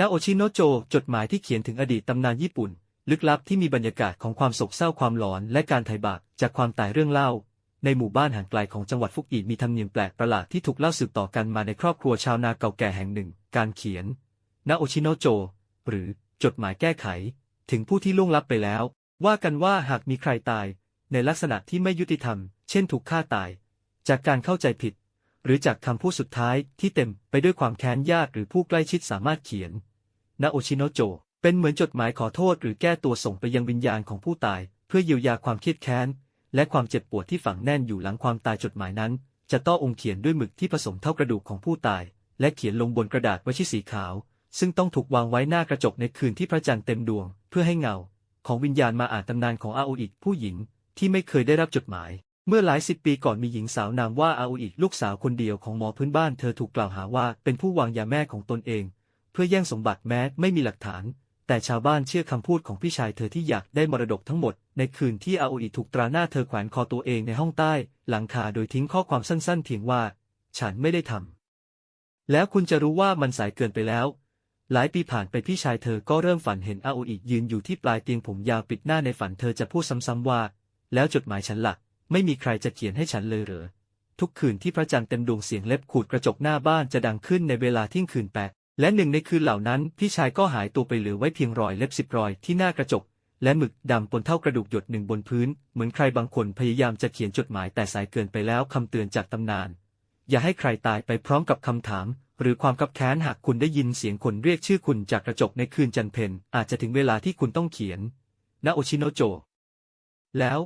นาโอชิโนโจ จดหมายที่เขียนถึงอดีตตำนานญี่ปุ่น ลึกลับที่มีบรรยากาศของความโศกเศร้าความหลอนและการไถ่บาปจากความตายเรื่องเล่า ในหมู่บ้านห่างไกลของจังหวัดฟุกอิมีธรรมเนียมแปลกประหลาดที่ถูกเล่าสืบต่อกันมาในครอบครัวชาวนาเก่าแก่แห่งหนึ่ง การเขียนนาโอชิโนโจ หรือจดหมายแก้ไข ถึงผู้ที่ล่วงลับไปแล้ว ว่ากันว่าหากมีใครตาย ในลักษณะที่ไม่ยุติธรรม เช่นถูกฆ่าตาย จากการเข้าใจผิด หรือจากคำพูดสุดท้ายที่เต็มไปด้วยความแค้นญาติหรือผู้ใกล้ชิดสามารถเขียนนาโอชิโนโจ เป็นเหมือนจดหมายขอโทษหรือแก้ตัวส่งไปยังวิญญาณของผู้ตาย เพื่อเยียวยาความเครียดแค้น และความเจ็บปวดที่ฝังแน่นอยู่หลังความตายจดหมายนั้น จะต้ององค์เขียนด้วยหมึกที่ผสมเท่ากระดูกของผู้ตาย และเขียนลงบนกระดาษไว้ที่สีขาว ซึ่งต้องถูกวางไว้หน้ากระจกในคืนที่พระจันทร์เต็มดวง เพื่อให้เงา ของวิญญาณมาอ่านตำนานของอาโออิผู้หญิง ที่ไม่เคยได้รับจดหมาย เมื่อหลายสิบปีก่อนมีหญิงสาวนามว่าอาโออิลูกสาวคนเดียวของหมอพื้นบ้านเธอถูกกล่าวหาว่าเป็นผู้วางยาแม่ของตนเอง เพื่อแย่งสมบัติแม้ไม่มีหลักฐาน แต่ชาวบ้านเชื่อคำพูดของพี่ชายเธอที่อยากได้มรดกทั้งหมด ในคืนที่อาโออิถูกตราหน้าเธอแขวนคอตัวเองในห้องใต้ หลังคาโดยทิ้งข้อความสั้นๆเพียงว่า ฉันไม่ได้ทำแล้วคุณจะรู้ว่ามันสายเกินไปแล้ว หลายปีผ่านไปพี่ชายเธอก็เริ่มฝันเห็นอาโออิยืนอยู่ที่ปลายเตียงผมยาวปิดหน้าในฝันเธอจะพูดซ้ำๆว่า แล้วจดหมายฉันล่ะ ไม่มีใครจะเขียนให้ฉันเลยเหรอ ทุกคืนที่พระจันทร์เต็มดวงเสียงเล็บขูดกระจกหน้าบ้านจะดังขึ้นในเวลาเที่ยงคืนแปดและหนึ่งในคืนเหล่านั้นพี่ชายก็หายตัวไปเหลือไว้เพียงรอยเล็บสิบรอยที่หน้ากระจก และหมึกดำปนเท่ากระดูกหยดหนึ่งบนพื้น เหมือนใครบางคนพยายามจะเขียนจดหมายแต่สายเกินไปแล้วคำเตือนจากตำนาน อย่าให้ใครตายไปพร้อมกับคำถาม หรือความคับแค้นหากคุณได้ยินเสียงคนเรียกชื่อคุณจากกระจกในคืนจันเพ็ญอาจจะถึงเวลาที่คุณต้องเขียนนาโอชิโนโจแล้ว